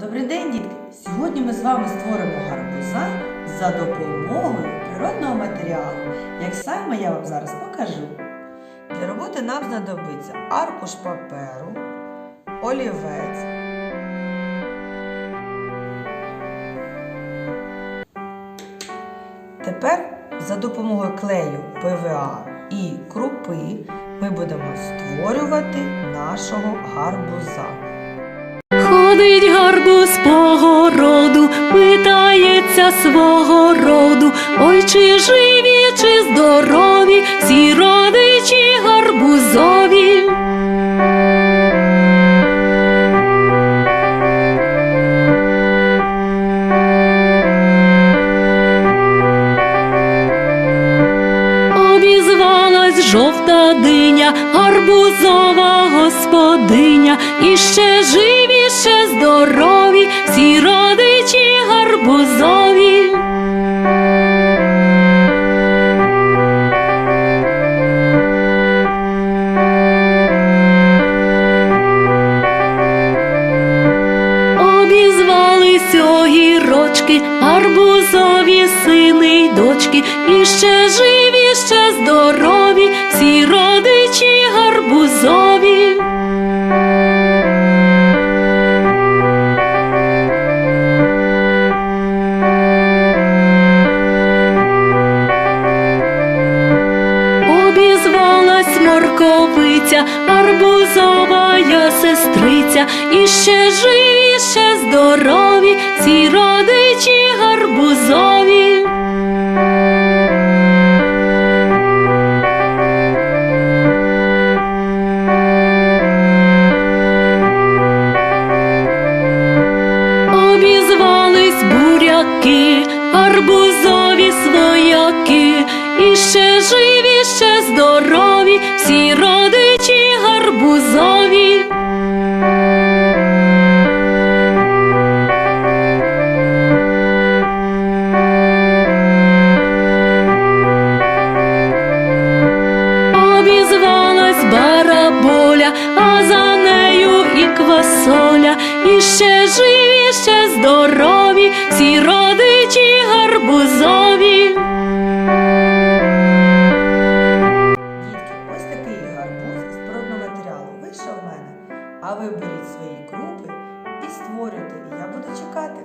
Добрий день, дітки! Сьогодні ми з вами створимо гарбуза за допомогою природного матеріалу. Як саме я вам зараз покажу. Для роботи нам знадобиться аркуш паперу, олівець. Тепер за допомогою клею ПВА і крупи ми будемо створювати нашого гарбуза. Ходить гарбуз по городу, питається свого роду, ой чи живі, чи здорові, всі родичі жовта диня, гарбузова господиня, і ще живі, ще здорові, всі родичі гарбузові. Гарбузові сини й дочки, і ще живі, ще здорові, морковиця, арбузова я сестриця, і ще живі, ще здорові, всі родичі гарбузові. Обізвались буряки, арбузові свояки, і ще живі, ще здорові, Соля і ще живі, ще здорові, всі родичі гарбузові. Дітки, ось такий гарбуз з природного вийшов в мене, а ви беріть свої крупи і створюйте, я буду чекати.